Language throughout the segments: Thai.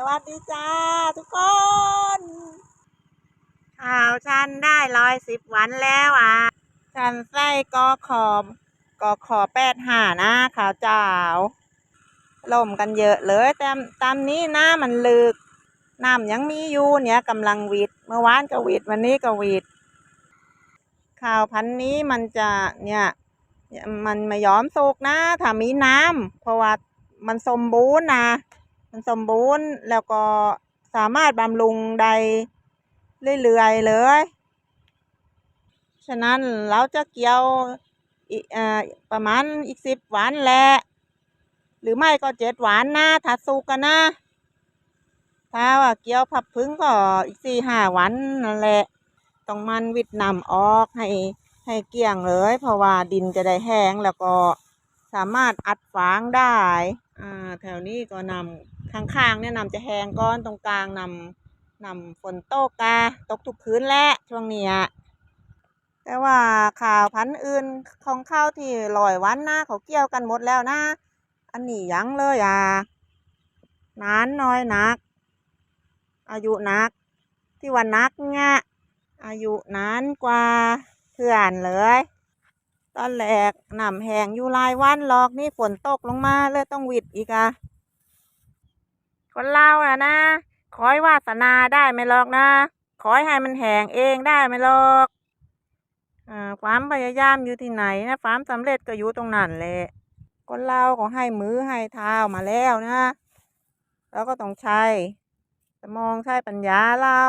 สวัสดีจ้าทุกคน ข่าวฉันได้ร้อยสิบวันแล้วอะ ฉันใส่กอขอบกอขอแปดหานะข่าวเจ้าล่มกันเยอะเลยแต่ตามนี้หน้ำมันลึกน้ำยังมีอยู่เนี่ยกำลังวิดเมื่อวานก็วิดวันนี้ก็วิดข่าวพันนี้มันจะเนี่ยมันไม่ยอมสุกนะถ้ามีน้ำเพราะว่ามันสมบูรณ์นะ มันสมบูรณ์แล้วก็สามารถบำรุงได้เรื่อยๆเลย ฉะนั้นเราจะเกี่ยวอ่าประมาณอีกสิบวันแหละหรือไม่ก็เจ็ดวันนะถ้าสุกกันนะ ถ้าว่าเกี่ยวผับพึ่งก็อีกสี่ห้าวันนั่นแหละต้องมันวิดน้ำออกให้ให้เกลี้ยงเลย เพราะว่าดินจะได้แห้งแล้วก็สามารถอัดฟางได้ อ่า แถวนี้ก็นำ ข้างๆเนี่ยนำจะแห้งก้อนตรงกลางนำนำฝนตกกาตกทุกคืนและช่วงเนี้ยแต่ว่าข่าวพันธุ์อื่นของข้าวที่ลอยวันนะเขาเกี่ยวกันหมดแล้วนะ อันนี้ยังเลยอะนานน้อยนัก อายุนัก ที่ว่านักเนี่ยอายุนานกว่าเพื่อนเลย ตอนแรกนำแหงอยู่ลายวันหรอกนี่ฝนตกลงมาเลยต้องวิดอีกอะ คนเราอะนะขอให้วาสนาได้ไหม่หรอกนะขอให้มันแห้งเองได้ไหม่หรอกอความพยายามอยู่ที่ไหนนะความสำเร็จก็อยู่ตรงนั้นแหละคนเราก็ให้มือให้เท้ามาแล้วนะแล้วก็ต้องใช้สมองใช้ปัญญาเรา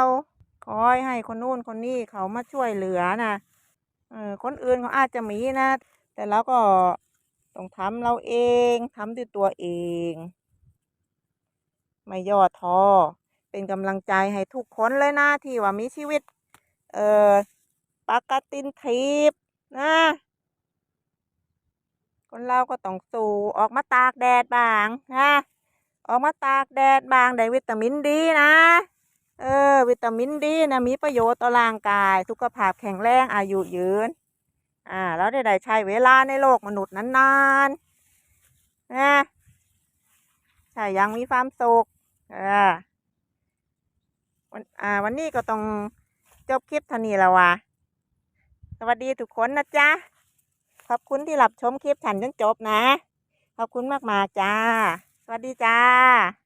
คอยให้คนนู้นคนนี้เขามาช่วยเหลือนะเออคนอื่นเขาอาจจะมีนะ แต่เราก็ต้องทำเราเองทำด้วยตัวเอง ไม่ย่อท้อเป็นกำลังใจให้ทุกคนเลยนะที่ว่ามีชีวิต เอ่อปากตินทิพย์นะ คนเราก็ต้องสู้ออกมาตากแดดบ้างนะออกมาตากแดดบ้างได้วิตามินดีนะ เออ วิตามินดีนะมีประโยชน์ต่อร่างกาย สุขภาพแข็งแรงอายุยืน อ่า แล้วได้ได้ใช้เวลาในโลกมนุษย์นานๆนะใช่ยังมีความสุข อ่าวันอ่าวันนี้ก็ต้องจบคลิปเท่านี้แล้ววะสวัสดีทุกคนนะจ๊ะ ขอบคุณที่รับชมคลิปฉันจนจบนะ ขอบคุณมากๆจ้า สวัสดีจ้า